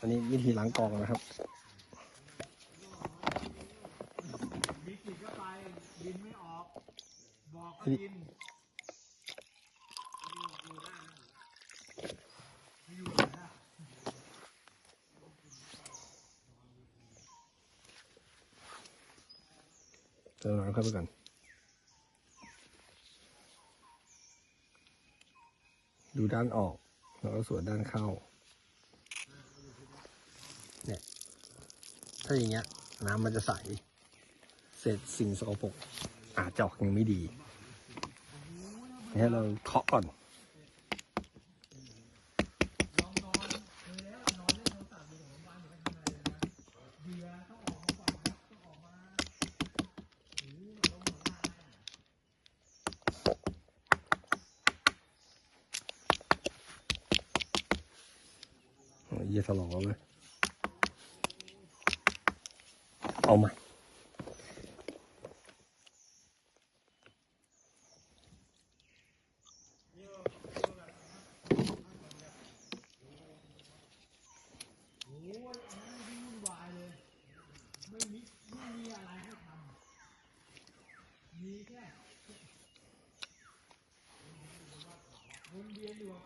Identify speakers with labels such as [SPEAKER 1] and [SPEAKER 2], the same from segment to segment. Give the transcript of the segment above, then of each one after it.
[SPEAKER 1] อันนี้วิธีล้างกองนะครับ
[SPEAKER 2] มีกลิ่นเข้าไปดินไม่ออก บอกว่าดิน
[SPEAKER 1] เติมน้ำเข้าไปก่อนดูด้านออก แล้วก็สวนด้านเข้า เนี่ย ถ้าอย่างเงี้ย น้ำมันจะใส เศษสิ่งสกปรกอาจจะออกยังไม่ดีเนี่ยเราเคาะก่อนโอ้ยเหี้ยถลอกแล้วเลย เอาใหม่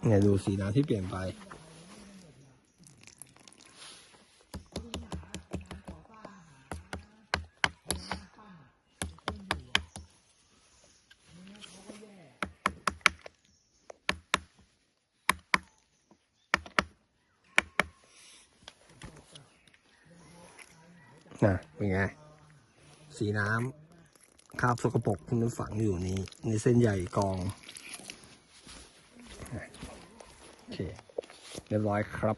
[SPEAKER 1] เนี่ยดูสีน้ำที่เปลี่ยนไป นะเป็นไง สีน้ำคราบสกปรกมันฝังอยู่นี้ในเส้นใหญ่กองโอเคเรียบร้อยครับ